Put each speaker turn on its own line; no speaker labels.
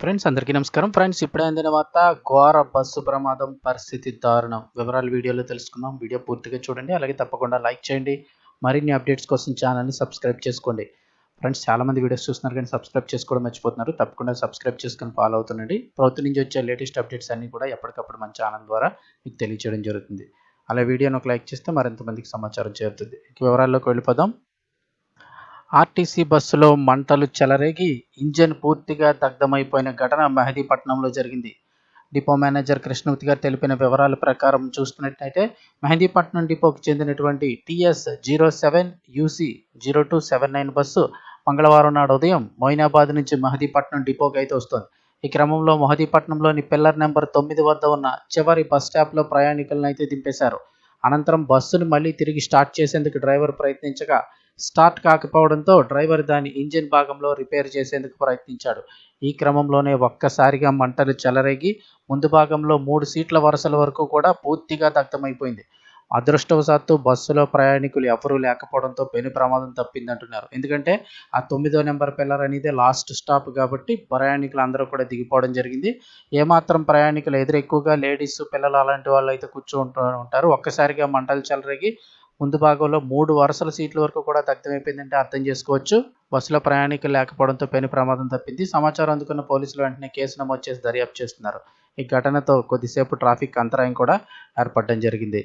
Friends అందరికీ నమస్కారం. Friends ఇప్పుడే అందిన వార్త ఘోర బస్సు ప్రమాదం పరిస్థితి దారుణం. వివరాలు వీడియోలో తెలుసుకుందాం. వీడియో పూర్తిగా చూడండి. అలాగే తప్పకుండా లైక్ చేయండి. మరిన్ని అప్డేట్స్ కోసం ఛానల్ని సబ్స్క్రైబ్ చేసుకోండి. ఫ్రెండ్స్ చాలామంది వీడియోస్ చూస్తున్నారు కానీ సబ్స్క్రైబ్ చేసుకోవడం మర్చిపోతున్నారు. తప్పకుండా సబ్స్క్రైబ్ చేసుకొని ఫాలో అవుతుండండి. ప్రభుత్వం నుంచి వచ్చే లేటెస్ట్ అప్డేట్స్ అన్నీ కూడా ఎప్పటికప్పుడు మన ఛానల్ ద్వారా మీకు తెలియజేయడం జరుగుతుంది. అలా వీడియోని ఒక లైక్ చేస్తే మరింత మందికి సమాచారం చేరుతుంది. వివరాల్లోకి వెళ్ళిపోదాం. ఆర్టీసీ బస్సులో మంటలు చెలరేగి ఇంజన్ పూర్తిగా దగ్ధమైపోయిన ఘటన మెహదీపట్నంలో జరిగింది. డిపో మేనేజర్ కృష్ణమూర్తి గారు తెలిపిన వివరాల ప్రకారం చూస్తున్నట్టయితే మెహదీపట్నం డిపోకి చెందినటువంటి TS zero seven UC zero two seven nine bus మంగళవారం నాడు ఉదయం మొయినాబాద్ నుంచి మహదీపట్నం డిపోకి అయితే వస్తుంది. ఈ క్రమంలో మహదీపట్నంలోని పిల్లర్ నెంబర్ తొమ్మిది వద్ద ఉన్న చివరి బస్ స్టాప్లో ప్రయాణికులను అయితే దింపేశారు. అనంతరం బస్సును మళ్ళీ తిరిగి స్టార్ట్ చేసేందుకు డ్రైవర్ ప్రయత్నించగా స్టార్ట్ కాకపోవడంతో డ్రైవర్ దాని ఇంజిన్ భాగంలో రిపేర్ చేసేందుకు ప్రయత్నించాడు. ఈ క్రమంలోనే ఒక్కసారిగా మంటలు చెలరేగి ముందు భాగంలో మూడు సీట్ల వరుసల వరకు కూడా పూర్తిగా దగ్ధమైపోయింది. అదృష్టవశాత్తు బస్సులో ప్రయాణికులు ఎవరూ లేకపోవడంతో పెను ప్రమాదం తప్పిందంటున్నారు. ఎందుకంటే ఆ తొమ్మిదో నెంబర్ పిల్లర్ అనేది లాస్ట్ స్టాప్ కాబట్టి ప్రయాణికులు అందరూ కూడా దిగిపోవడం జరిగింది. ఏమాత్రం ప్రయాణికులు ఎదురు ఎక్కువగా లేడీస్ పిల్లలు అలాంటి వాళ్ళు అయితే కూర్చుంటూ ఉంటారు. ఒక్కసారిగా మంటలు చెలరేగి ముందు భాగంలో మూడు వరుసల సీట్ల వరకు కూడా దగ్ధమైపోయిందంటే అర్థం చేసుకోవచ్చు. బస్సులో ప్రయాణికులు లేకపోవడంతో పెను ప్రమాదం తప్పింది. సమాచారం అందుకున్న పోలీసులు వెంటనే కేసు నమోదు చేసి దర్యాప్తు చేస్తున్నారు. ఈ ఘటనతో కొద్దిసేపు ట్రాఫిక్ అంతరాయం కూడా ఏర్పడడం జరిగింది.